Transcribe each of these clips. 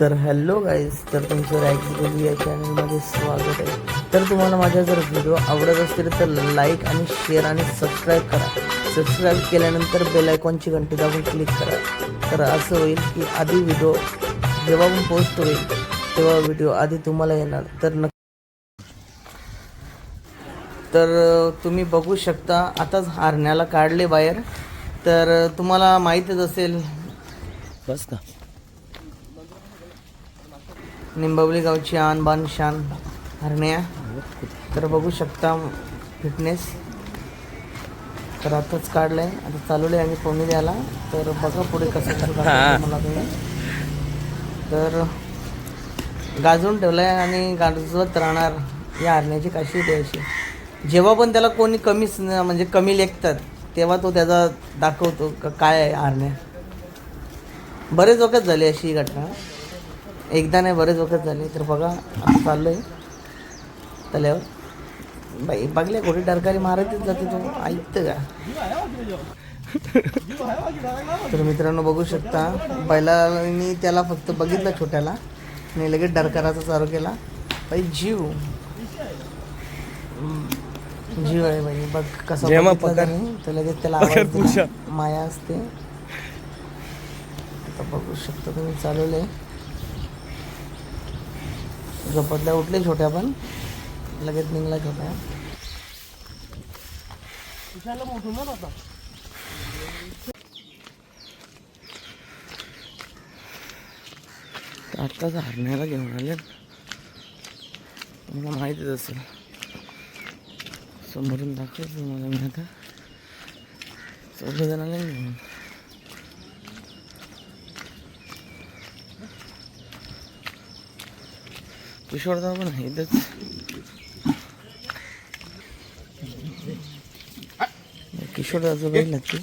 तर hello guys तर तुमचं रॅक्स या चॅनलमध्ये स्वागत आहे. तर तुम्हाला माझ्या जर व्हिडिओ आवडत असतील तर लाईक आणि शेअर आणि सबस्क्राईब करा. सबस्क्राईब केल्यानंतर बेल आयकॉनची घंटी दाबून क्लिक करा. तर असं होईल की आधी व्हिडिओ जेव्हा पण पोस्ट होईल तेव्हा व्हिडिओ आधी तुम्हाला येणार. तर नक्की तर तुम्ही बघू शकता आताच हरण्याला काढले बाहेर. तर तुम्हाला माहीतच असेल बस का निंबवली गावची आन बान शान हरण्या. तर बघू शकता फिटनेस तर आताच काढलंय. आता चालवले आम्ही पवनी द्यायला. तर बघा पुढे कसं मला तुम्ही. तर गाजवून ठेवलंय आणि गाजवत राहणार या हरण्याची काशी द्यायची जेव्हा पण त्याला कोणी कमी स- म्हणजे कमी लेखतात तेव्हा तो त्याचा दाखवतो काय आहे हरण्या. बरेच वखत झाली अशी ही घटना. एकदा नाही बरेच वखत झाली. तर बघा आता चाललोय. तल्यावर. बाई बघल्या घोडी डरकारी मारतच जाते तो. ऐकतं का? तर मित्रांनो बघू शकता बैलांनी त्याला फक्त बघितलं छोट्याला. आणि लगेच डरकाराचा चालू केला. बाई जीव. जीव आहे बाई. बघ कसा तर लगेच त्याला आवाज. माया असते. आता बघू शकता तुम्ही चालवले झोपतल्या उठले छोट्या पण लगेच निघला छोट्या आत्ताच हरण्याला घेऊन आले. मला माहितीच असेल. समोरून दाखवतो तुम्हाला मी आता. चौघ जणांना घेऊन. किशोरदा पण आहे इथंच किशोरदाचं बैल ते.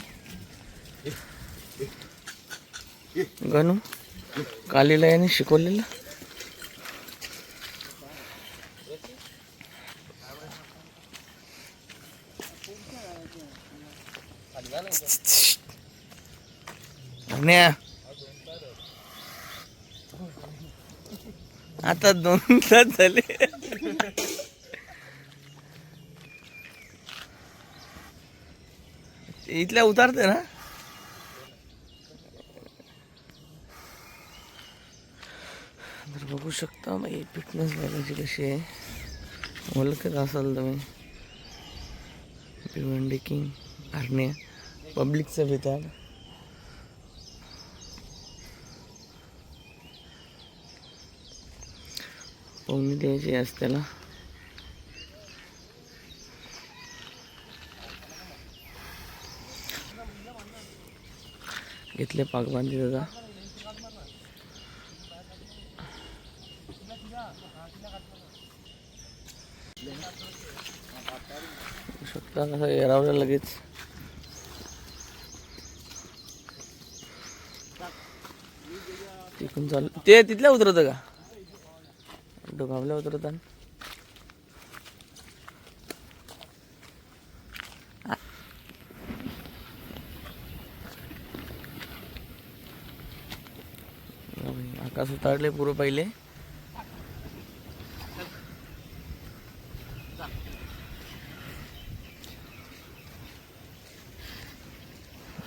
गणू कालीला याने शिकवलेलं. अन्या. आता दोन तास झाले. इथल्या उतारते ना? तर बघू शकता बाई फिटनेस बघायची कशी आहे. ओळखत असाल तुम्ही. भिवंडी किंग आरण्या पब्लिकचं भिताड पवनी द्यायची आज त्याला. घेतले पाकबांधी दादा. शकता कसं एरावलं लगेच. तिकून चालू ते तिथल्या उतरत का? डोकावल्या उतरतान आकाश उतारले पुरं पहिले.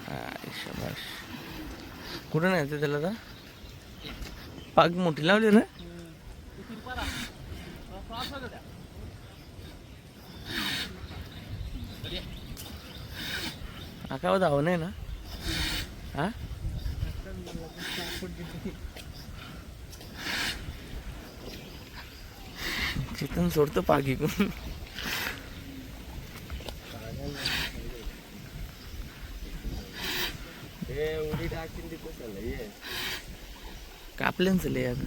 आय, कुठं नाही त्याला आता? पाग मोठी लावली ना आकावर धाव नाही ना? हा? चिकन सोडतो पाग इकडून कापल्याच लय आता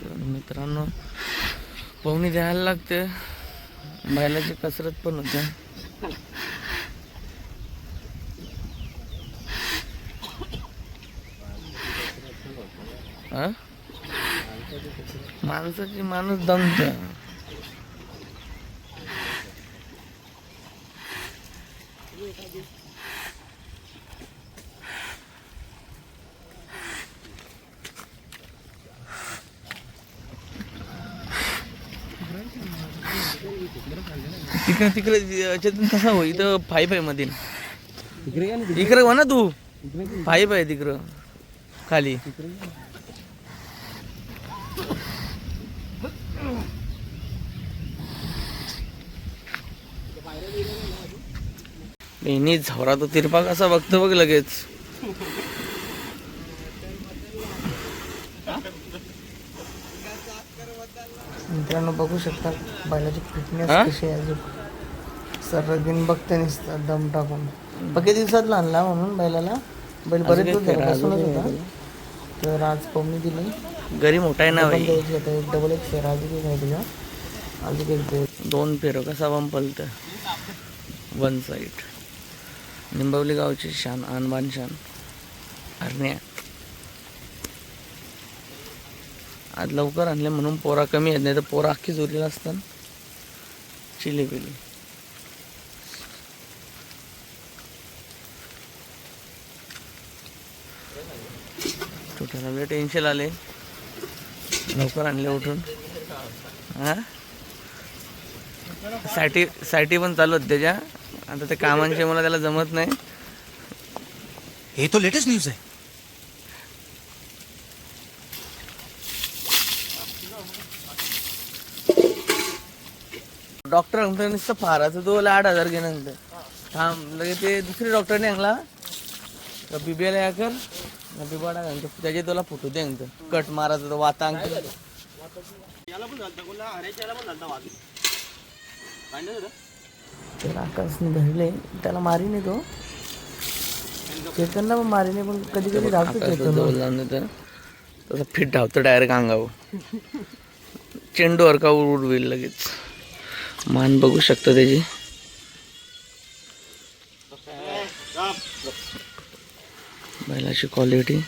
तर मित्रांनो पवनी द्यायला लागते. बैलाची कसरत पण होते. माणसाची माणूस दमत. तिकडे तिकडे याच्यातून कसा हो इथं फाईप आहे मध्ये इकडे हो ना तू. फाईप आहे तिकडं. खाली. नेहमी झवरा तो तिरपा कसा बघतो बघ लगेच. मित्रांनो बघू शकता बैलाची फिटनेस? कशी आहे अजून. सर्रगीन बघते नुसतं दम टाकून. बघे दिवसात आणला म्हणून बैलाला. बैल बरेच दिवस झाले बसूनच होता. तर आज पम्मी दिली? घरी मोठा आहे ना एक डबल एक अजून एक आहे. तुझ्या अजून एक दोन फेरो कसा पंपलत वन साईड निंबवली गावची शान आणबान शान. हरण्या. आज लवकर आणले म्हणून पोरा कमी आहेत नाही तर पोरा अख्खी जोरीला असतात. चिली पिली छोट्याला टेन्शन आले. लवकर आणले उठून. हा? साठी साठी पण चालू होत त्याच्या. आता ते कामांचे मला त्याला जमत नाही. हे तो लेटेस्ट न्यूज आहे. डॉक्टर म्हणतो नुसतं फाराचं तो आठ हजार घे नंतर थांब लगे ते दुसरे डॉक्टरने सांगला बिबियाला या कर. बिबाडा सांगतो त्याचे तुला फुटू दे सांगतो कट मारायचं तो वातांग तर आकाशने धरले त्याला मारी नाही तो. चेतनला पण मारी नाही पण कधी कधी धावतो चेतन देतं तसं फिट धावतो डायरेक्ट अंगावर. चेंडूवर का उड होईल लगेच. मान बघू शकता त्याची. बैलाची क्वालिटी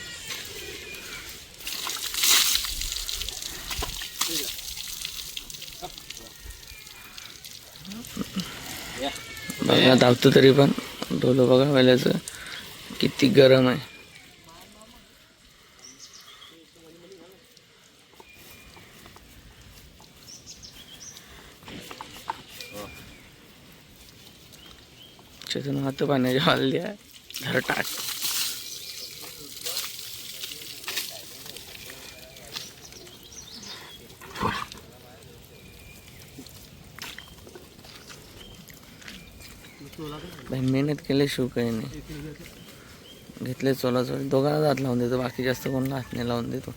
बघा धावतो तरी पण. डोलं बघा बैलाचं. किती गरम आहे. चेतन हात पाण्याच्या हल्ली आहे. धर टाक. मेहनत मेहनत केल्याशिवाय काही नाही. घेतले चोला चोळी दोघांना हात लावून देतो. बाकी जास्त कोणाला हात नाही लावून देतो.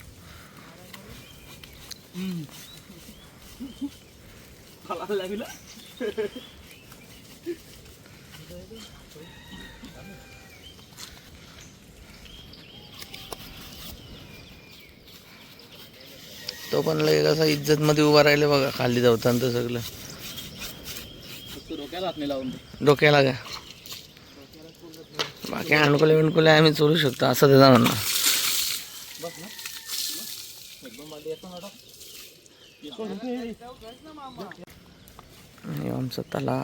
तो पण लय कसा इज्जत मध्ये उभा राहिले बघा खाली धावताना सगळं. डोक्याला का बाकी अणकुले विणकुले आम्ही चोरू शकतो असं त्याचा म्हणणं. हे आमचं तला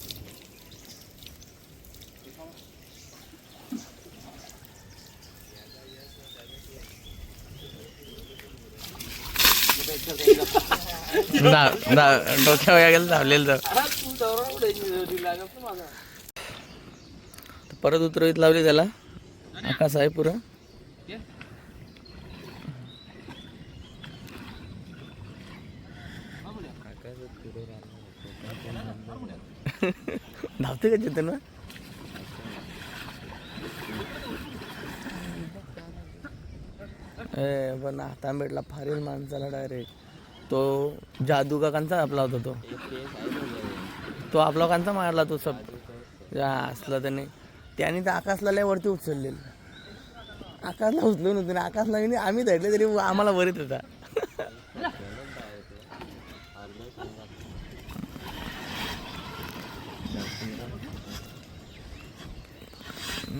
गेलं धावलेलं तर परत उतरवीत लावली त्याला. आकाश आहे पुरा. धावते का चेतन ए पण आता भेटला फारील माणसाला डायरेक्ट तो जादू का कांचा आपला होता तो. तो आपला कांचा मारला तो सब. असला त्याने त्याने तर आकाशला लय वरती उचललेलं. आकाशला उचलून होते ना आकाशला आम्ही धरले तरी आम्हाला वरीत होता.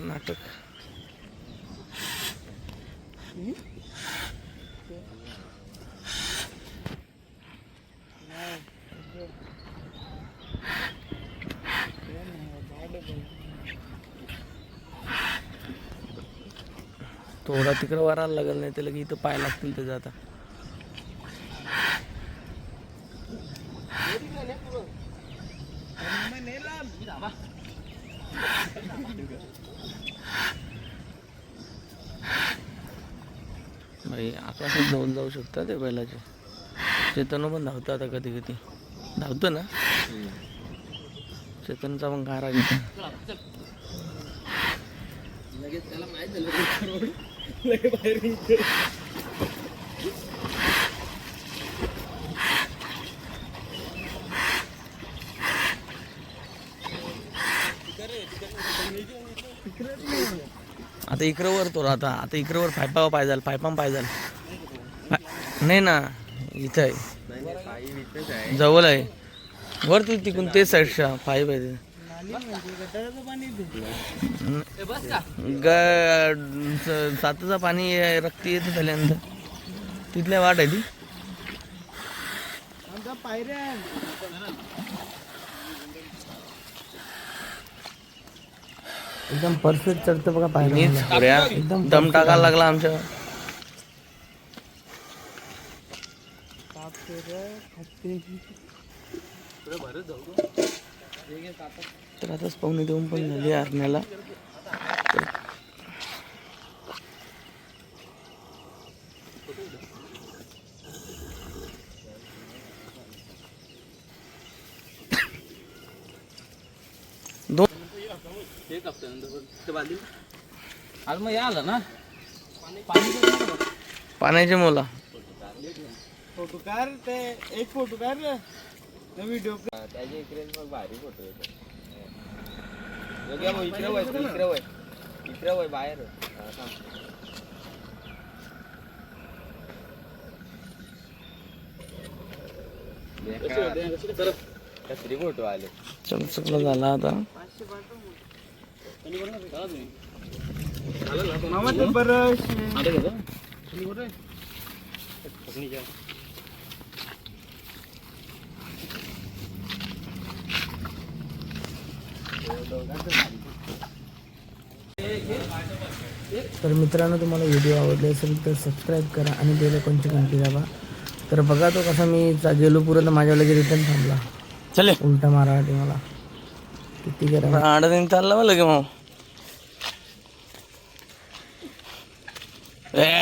नाटक. थोडा तिकडं वरायला लागेल नाही त्याला की इथं पाय लागतील त्याचं आता. भाई आकाशात धावून जाऊ शकता ते बैलाचे. चेतन पण धावतं आता कधी कधी. धावतं ना? चेतनचा पण गारा घेतो. आता इकडं वर तो आता आता इकडं वर फायपा पाहिजे फायपा पाहिजे नाही ना इथं आहे. जवळ आहे. वर तू तिकून ते साईडच्या आहे ते. ग स- साताचं पाणी रक्ती येत झाल्यानंतर. तिथल्या वाट आहे ती. एकदम परफेक्ट चढतं बघा पायऱ्या थोड्या दम टाकायला लागला आमच्या. तर आताच पाहुणे देऊन पण झाली आरण्याला. दोन आज मग या आलं ना? पाण्याचे मोला. फोटो काढ ते एक फोटो काढ व्हिडिओ इकडे मग भारी फोटो येतो. इकडे वय इकडे वय. इकडे वय बाहेर. हा. कसली फोटो आले. चल चुकलं झाला आता तर मित्रांनो तुम्हाला व्हिडिओ आवडले असेल तर सबस्क्राईब करा आणि बेल कोणची घंटी दाबा. तर बघा तो कसा मी गेलो पुरं तर माझ्या लगे रिटर्न थांबला. चले. उलटा मारा मला. किती गरम आठ दिन चालला बा लगे मग. ए